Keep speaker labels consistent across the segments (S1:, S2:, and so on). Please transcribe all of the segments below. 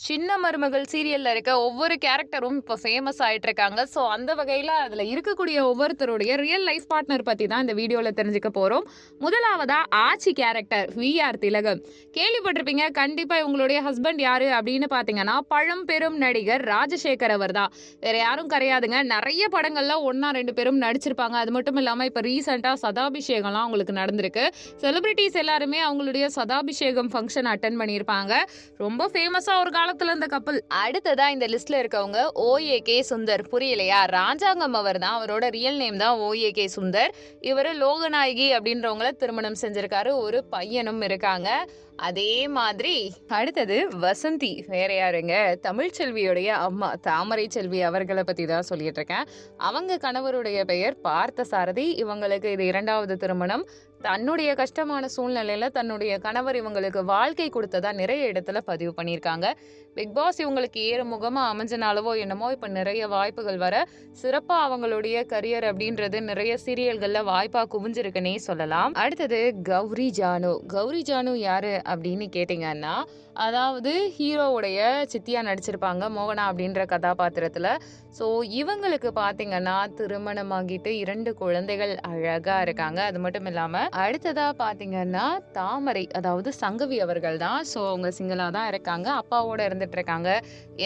S1: சின்ன மருமகள் சீரியல்ல இருக்க ஒவ்வொரு கேரக்டரும் இப்போ ஃபேமஸ் ஆயிட்டு இருக்காங்க ஸோ அந்த வகையில் அதில் இருக்கக்கூடிய ஒவ்வொருத்தருடைய ரியல் லைஃப் பார்ட்னர் பற்றி தான் இந்த வீடியோவில் தெரிஞ்சுக்க போகிறோம் முதலாவதா ஆச்சி கேரக்டர் விஆர் திலகம். கேள்விப்பட்டிருப்பீங்க கண்டிப்பாக இவங்களுடைய ஹஸ்பண்ட் யாரு அப்படின்னு பார்த்தீங்கன்னா பழம்பெரும் நடிகர் ராஜசேகர் அவர் தான் வேற யாரும் கிடையாதுங்க. நிறைய படங்கள்ல ஒன்றா ரெண்டு பேரும் நடிச்சிருப்பாங்க. அது மட்டும் இல்லாமல் இப்போ ரீசெண்டாக சதாபிஷேகம்லாம் அவங்களுக்கு நடந்திருக்கு. செலிபிரிட்டிஸ் எல்லாருமே அவங்களுடைய சதாபிஷேகம் ஃபங்க்ஷன் அட்டன் பண்ணியிருப்பாங்க. ரொம்ப ஃபேமஸாக ஒரு காலத்துல இந்த கப்பல். அடுத்ததா இந்த லிஸ்ட்ல இருக்கவங்க ஓஏ கே சுந்தர். புரியலையா? ராஜாங்கம் அவர் தான். அவரோட ரியல் நேம் தான் ஓஏ கே சுந்தர். இவர் லோகநாயகி அப்படின்றவங்கள திருமணம் செஞ்சிருக்காரு. ஒரு பையனும் இருக்காங்க. அதே மாதிரி அடுத்தது வசந்தி. வேற யாருங்க? தமிழ்ச்செல்வியுடைய அம்மா தாமரை செல்வி அவர்களை பத்தி தான் சொல்லிட்டு இருக்கேன். அவங்க கணவருடைய பெயர் பார்த்த சாரதி இவங்களுக்கு இது இரண்டாவது திருமணம். தன்னுடைய கஷ்டமான சூழ்நிலையில தன்னுடைய கணவர் இவங்களுக்கு வாழ்க்கை கொடுத்ததா நிறைய இடத்துல பதிவு பண்ணியிருக்காங்க. பிக் பாஸ் இவங்களுக்கு ஏறுமுகமா அமைஞ்சனாலவோ என்னமோ இப்போ நிறைய வாய்ப்புகள் வர சிறப்பாக அவங்களுடைய கரியர் அப்படின்றது நிறைய சீரியல்களில் வாய்ப்பாக குவிஞ்சிருக்குன்னே சொல்லலாம். அடுத்தது கௌரி ஜானு. கௌரி ஜானு யாரு? அப்படின்னு கேட்டிங்கன்னா அதாவது ஹீரோவுடைய சித்தியா நடிச்சிருப்பாங்க மோகனா அப்படின்ற கதாபாத்திரத்தில். ஸோ இவங்களுக்கு பார்த்தீங்கன்னா திருமணமாகிட்டு இரண்டு குழந்தைகள் அழகாக இருக்காங்க. அது மட்டும் இல்லாமல் அடுத்ததாக பார்த்தீங்கன்னா தாமரை அதாவது சங்கவி அவர்கள் தான். ஸோ அவங்க சிங்கிளாக தான் இருக்காங்க. அப்பாவோட இருந்துட்டு இருக்காங்க.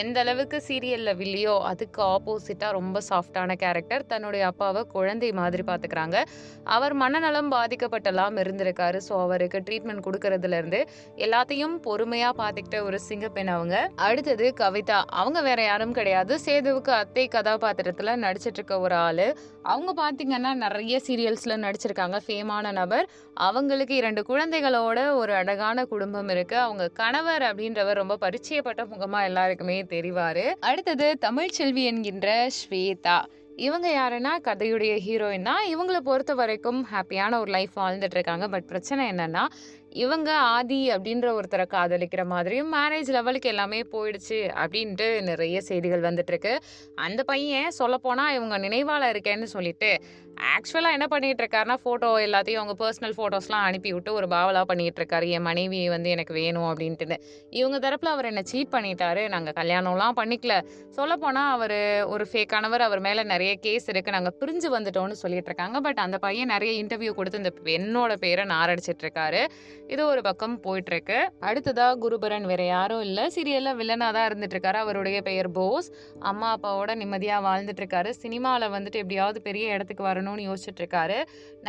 S1: எந்த அளவுக்கு சீரியலில் வில்லியோ அதுக்கு ஆப்போசிட்டாக ரொம்ப சாஃப்டான கேரக்டர் தன்னுடைய அப்பாவை குழந்தை மாதிரி பார்த்துக்கிறாங்க அவர் மனநலம் பாதிக்கப்பட்டலாம் இருந்திருக்காரு. ஸோ அவருக்கு ட்ரீட்மெண்ட் கொடுக்கறதுலேருந்து எல்லாத்தையும் பொறுமையா பார்த்துக்கிட்ட ஒரு சிங்கப்பெண் அவங்க. அடுத்தது கவிதா. அவங்க வேற யாரும் கிடையாது. சேதுவுக்கு அத்தை கதாபாத்திரத்துல நடிச்சிட்டு இருக்க ஒரு ஆளு. அவங்க பார்த்தீங்கன்னா நிறைய சீரியல்ஸ்ல நடிச்சிருக்காங்க. ஃபேமான நபர். அவங்களுக்கு இரண்டு குழந்தைகளோட ஒரு அழகான குடும்பம் இருக்கு. அவங்க கணவர் அப்படின்றவர் ரொம்ப பரிச்சயப்பட்ட முகமா எல்லாருக்குமே தெரிவாரு. அடுத்தது தமிழ்ச்செல்வி என்கின்ற ஸ்வேதா. இவங்க யாருன்னா கதையுடைய ஹீரோயின் தான் இவங்களை பொறுத்த வரைக்கும் ஹாப்பியான ஒரு லைஃப் வாழ்ந்துட்டு இருக்காங்க பட் பிரச்சனை என்னன்னா இவங்க ஆதி அப்படின்ற ஒருத்தரை காதலிக்கிற மாதிரியும் மேரேஜ் லெவலுக்கு எல்லாமே போயிடுச்சு அப்படின்ட்டு நிறைய செய்திகள் வந்துட்டுருக்கு. அந்த பையன் சொல்லப்போனால் இவங்க நினைவால் இருக்கேன்னு சொல்லிட்டு ஆக்சுவலாக என்ன பண்ணிகிட்டு இருக்காருன்னா ஃபோட்டோ எல்லாத்தையும் அவங்க பர்சனல் ஃபோட்டோஸ்லாம் அனுப்பி விட்டு ஒரு பாவலாக பண்ணிகிட்டு இருக்காரு. என் மனைவி வந்து எனக்கு வேணும் அப்படின்ட்டுன்னு. இவங்க தரப்பில் அவர் என்னை சீட் பண்ணிட்டாரு. நாங்கள் கல்யாணம்லாம் பண்ணிக்கல. சொல்லப்போனால் அவர் ஒரு ஃபேக்கானவர் அவர் மேலே நிறைய கேஸ் இருக்குது நாங்கள் பிரிஞ்சு வந்துட்டோம்னு சொல்லிட்டு இருக்காங்க. பட் அந்த பையன் நிறைய இன்டர்வியூ கொடுத்து இந்த பெண்ணோட பேரை நாரடிச்சிட்டு இருக்காரு. இது ஒரு பக்கம் போயிட்டு இருக்கு அடுத்ததா குருபரன் வேற யாரும் இல்லை. சீரியல்ல வில்லனா தான் இருந்துட்டு இருக்காரு அவருடைய பெயர் போஸ். அம்மா அப்பாவோட நிம்மதியா வாழ்ந்துட்டு இருக்காரு சினிமாவில் வந்துட்டு எப்படியாவது பெரிய இடத்துக்கு வரணும்னு யோசிச்சுட்டு இருக்காரு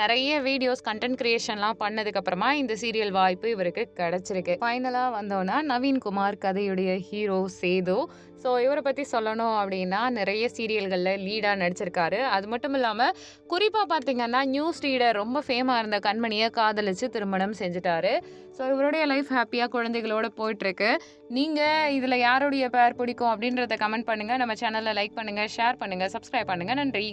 S1: நிறைய வீடியோஸ் கண்டென்ட் கிரியேஷன்லாம் பண்ணதுக்கு அப்புறமா இந்த சீரியல் வாய்ப்பு இவருக்கு கிடைச்சிருக்கு. ஃபைனலா வந்தோன்னா நவீன்குமார் கதையுடைய ஹீரோ சேது. ஸோ இவரை பற்றி சொல்லணும் அப்படின்னா நிறைய சீரியல்களில் லீடாக நடிச்சிருக்காரு. அது மட்டும் இல்லாமல் குறிப்பாக பார்த்தீங்கன்னா நியூஸ் ரீடர் ரொம்ப ஃபேமாக இருந்த கண்மணியை காதலிச்சு திருமணம் செஞ்சுட்டாரு. ஸோ இவருடைய லைஃப் ஹாப்பியாக குழந்தைகளோட போயிட்டுருக்கு. நீங்கள் இதில் யாருடைய பேர் பிடிக்கும் அப்படின்றத கமெண்ட் பண்ணுங்கள் நம்ம சேனலை லைக் பண்ணுங்கள் ஷேர் பண்ணுங்கள் சப்ஸ்கிரைப் பண்ணுங்கள் நன்றி.